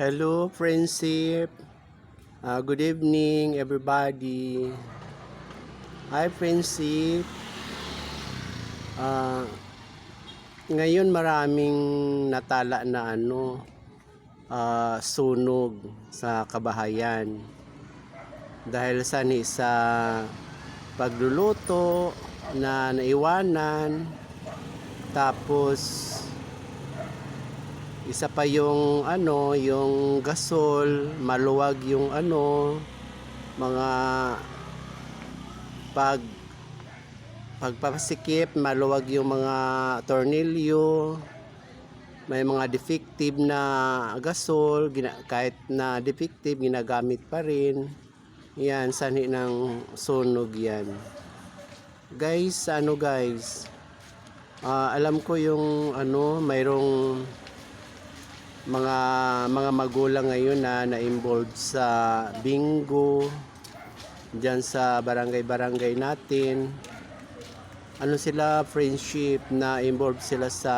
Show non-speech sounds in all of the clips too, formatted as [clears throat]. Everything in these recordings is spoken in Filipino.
Hello, friendship. Uh, good evening, everybody. Hi, friendship. Uh, ngayon maraming natala na ano, ah, sunog sa kabahayan. Dahil sa ni sa pagluluto na naiwanan, tapos isa pa yung ano, yung gasol, maluwag yung ano, mga pag pagpapasikip, maluwag yung mga tornilyo, may mga defective na gasol, gina, kahit na defective, ginagamit pa rin. Yan, sanhi ng sunog yan. Guys, ano guys, ah, alam ko yung ano, mayroong mga mga magulang ngayon na na-involved sa bingo diyan sa barangay-barangay natin. Ano sila friendship na involved sila sa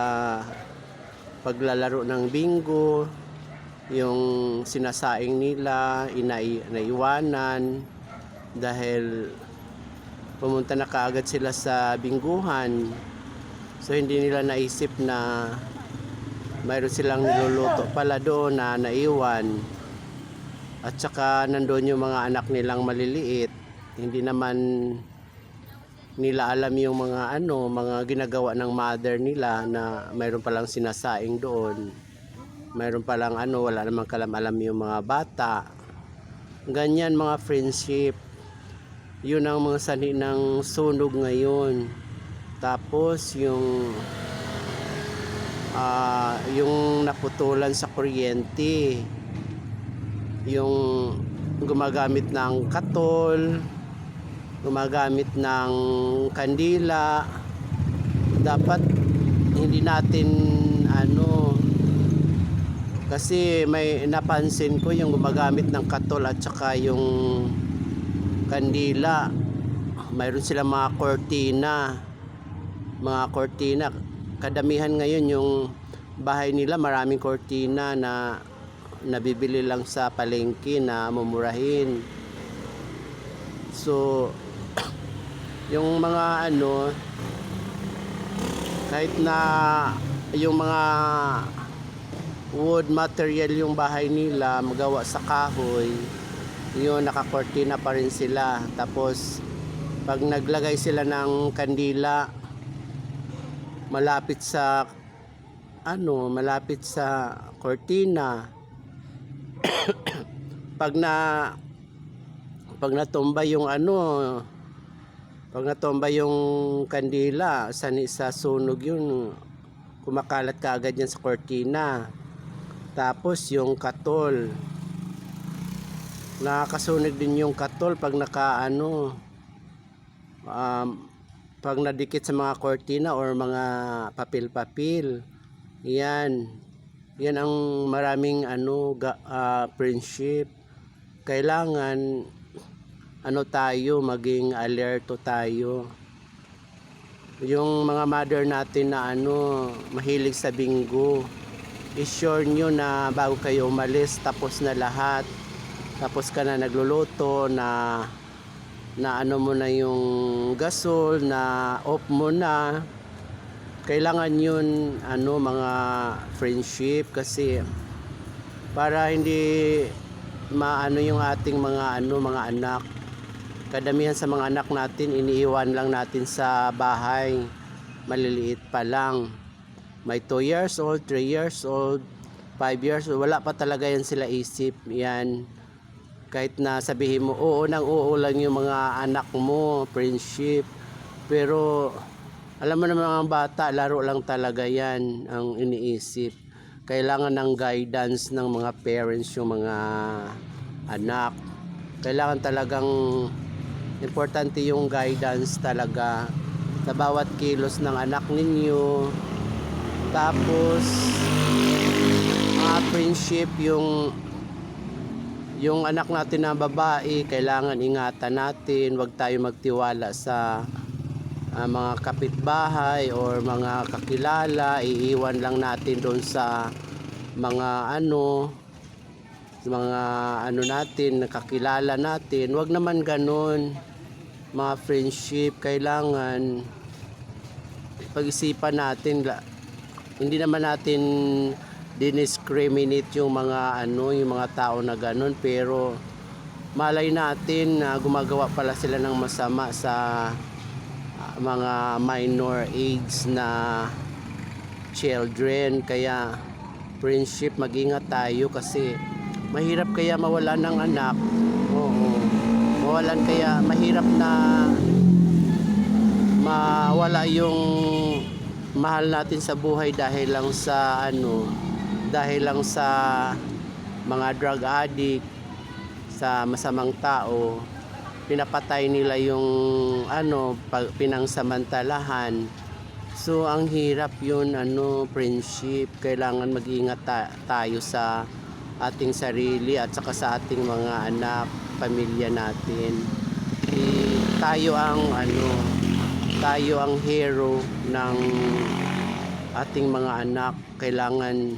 paglalaro ng bingo, yung sinasaing nila, inai, naiwanan dahil pumunta na kaagad sila sa bingguhan. So hindi nila naisip na mayroon silang niluluto pala doon na naiwan. At saka nandoon yung mga anak nilang maliliit. Hindi naman nila alam yung mga ano, mga ginagawa ng mother nila na mayroon palang sinasaing doon. Mayroon palang ano, wala namang kalam-alam yung mga bata. Ganyan mga friendship. Yun ang mga sani ng sunog ngayon. Tapos yung ah yung naputulan sa kuryente yung gumagamit ng katol gumagamit ng kandila dapat hindi natin ano kasi may napansin ko yung gumagamit ng katol at saka yung kandila. Mayroon silang mga kortina mga kortina kadamihan ngayon yung bahay nila maraming kortina na nabibili lang sa palengke na mumurahin. So [clears throat] yung mga ano kahit na yung mga wood material yung bahay nila magawa sa kahoy yun nakakortina pa rin sila tapos pag naglagay sila ng kandila malapit sa ano, malapit sa cortina. [coughs] pag na pag natumba yung ano, pag natumba yung kandila, sa, sa sunog yun, kumakalat ka agad yan sa cortina. Tapos yung katol. Nakakasunog din yung katol pag naka ano, um, pag nadikit sa mga cortina or mga papel-papel. Yan. Yan ang maraming ano ga, ah, friendship. Kailangan ano tayo maging alerto tayo. Yung mga mother natin na ano mahilig sa bingo. I-sure nyo na bago kayo umalis tapos na lahat. Tapos ka na nagluluto na na ano mo na yung gasol na off mo na. Kailangan yun ano mga friendship kasi para hindi maano yung ating mga ano mga anak. Kadamihan sa mga anak natin iniiwan lang natin sa bahay. Maliliit pa lang. May 2 years old 3 years old 5 years old. Wala pa talaga yan sila isip. Yan kahit na sabihin mo oo nang oo lang yung mga anak mo friendship. Pero alam mo naman mga bata laro lang talaga yan ang iniisip. Kailangan ng guidance ng mga parents yung mga anak. Kailangan talagang importante yung guidance talaga sa bawat kilos ng anak ninyo. Tapos mga friendship yung yung anak natin na babae, kailangan ingatan natin, wag tayo magtiwala sa ah, mga kapitbahay or mga kakilala, iiwan lang natin doon sa mga ano, mga ano natin, nakakilala natin. Wag naman ganun. Mga friendship, kailangan pag-isipan natin. Hindi naman natin diniscriminate yung mga ano, yung mga tao na ganun. Pero malay natin na gumagawa pala sila ng masama sa ah, mga minor age na children. Kaya friendship, mag-ingat tayo kasi mahirap kaya mawala ng anak. Oo. Mawalan kaya mahirap na mawala yung mahal natin sa buhay dahil lang sa ano, dahil lang sa mga drug addict, sa masamang tao, pinapatay nila yung ano, pag- pinangsamantalahan. So ang hirap yun ano, friendship, kailangan mag-ingat ta- tayo sa ating sarili at saka sa ating mga anak, pamilya natin. Eh, tayo ang ano, tayo ang hero ng ating mga anak. Kailangan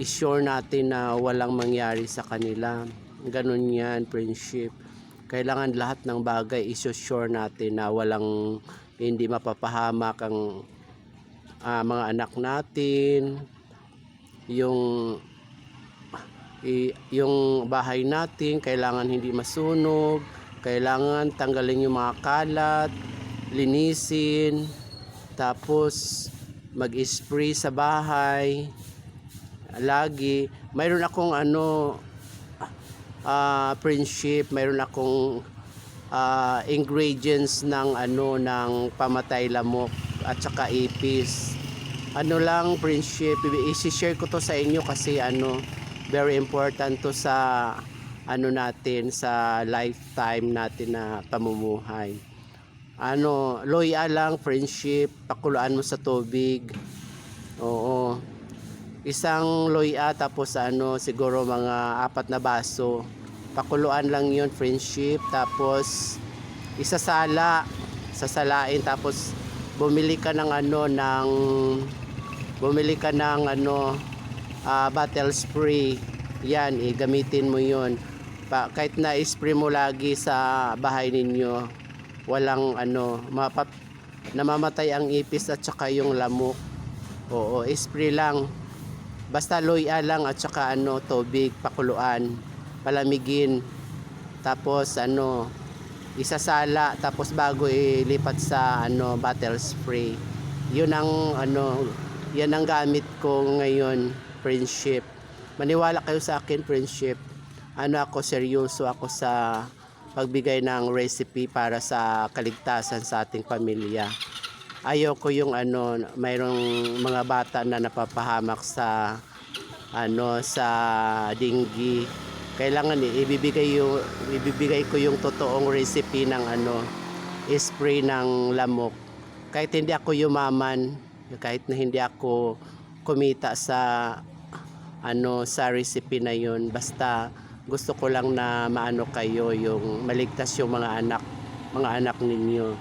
i-sure natin na walang mangyari sa kanila. Ganun yan, friendship. Kailangan lahat ng bagay i-sure natin na walang hindi mapapahamak ang ah, mga anak natin. Yung i- yung bahay natin kailangan hindi masunog, kailangan tanggalin yung mga kalat, linisin, tapos mag-spray sa bahay. Lagi, mayroon akong ano ah friendship, mayroon akong ah, ingredients ng ano ng pamatay lamok at saka ipis. Ano lang friendship, i-share ko to sa inyo kasi ano very important to sa ano natin sa lifetime natin na pamumuhay. Ano, loya lang friendship, pakuluan mo sa tubig. Oo. Isang loya tapos ano siguro mga apat na baso. Pakuluan lang 'yon friendship tapos isasala, sasalain tapos bumili ka ng ano ng bumili ka ng ano ah, bottle spray. Yan, eh, gamitin mo 'yon. Pa, kahit na spray mo lagi sa bahay ninyo, walang ano, mapap, namamatay ang ipis at saka yung lamok. Oo, spray lang. Basta loya lang at saka ano, tubig, pakuluan, palamigin. Tapos ano, isasala tapos bago ilipat sa ano, bottle spray. 'Yun ang ano, 'yan ang gamit ko ngayon, friendship. Maniwala kayo sa akin, friendship. Ano ako seryoso ako sa pagbigay ng recipe para sa kaligtasan sa ating pamilya ayoko yung ano mayroong mga bata na napapahamak sa ano sa dinggi. Kailangan eh, ibibigay yung ibibigay ko yung totoong recipe ng ano spray ng lamok. Kahit hindi ako yumaman kahit na hindi ako kumita sa ano sa recipe na yun basta gusto ko lang na maano kayo yung maligtas yung mga anak mga anak ninyo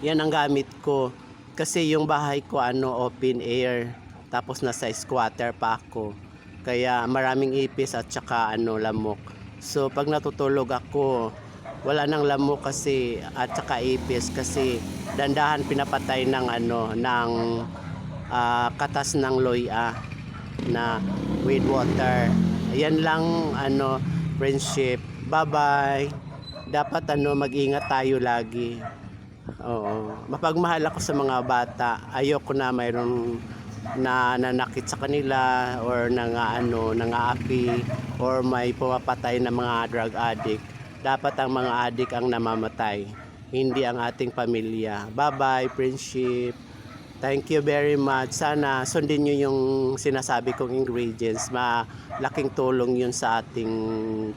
yan ang gamit ko. Kasi yung bahay ko ano open air. Tapos nasa squatter pa ako. Kaya maraming ipis at saka ano lamok. So pag natutulog ako, wala nang lamok kasi at saka ipis kasi dandahan pinapatay ng ano ng ah, katas ng loya na with water. Yan lang ano friendship. Bye-bye. Dapat ano mag-ingat tayo lagi. Oo. Mapagmahal ako sa mga bata. Ayoko na mayroong na nanakit sa kanila or nang ano, nangaapi or may pumapatay na mga drug addict. Dapat ang mga addict ang namamatay, hindi ang ating pamilya. Bye-bye, friendship. Thank you very much. Sana sundin nyo yung sinasabi kong ingredients. Malaking tulong yun sa ating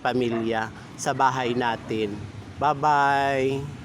pamilya, sa bahay natin. Bye-bye.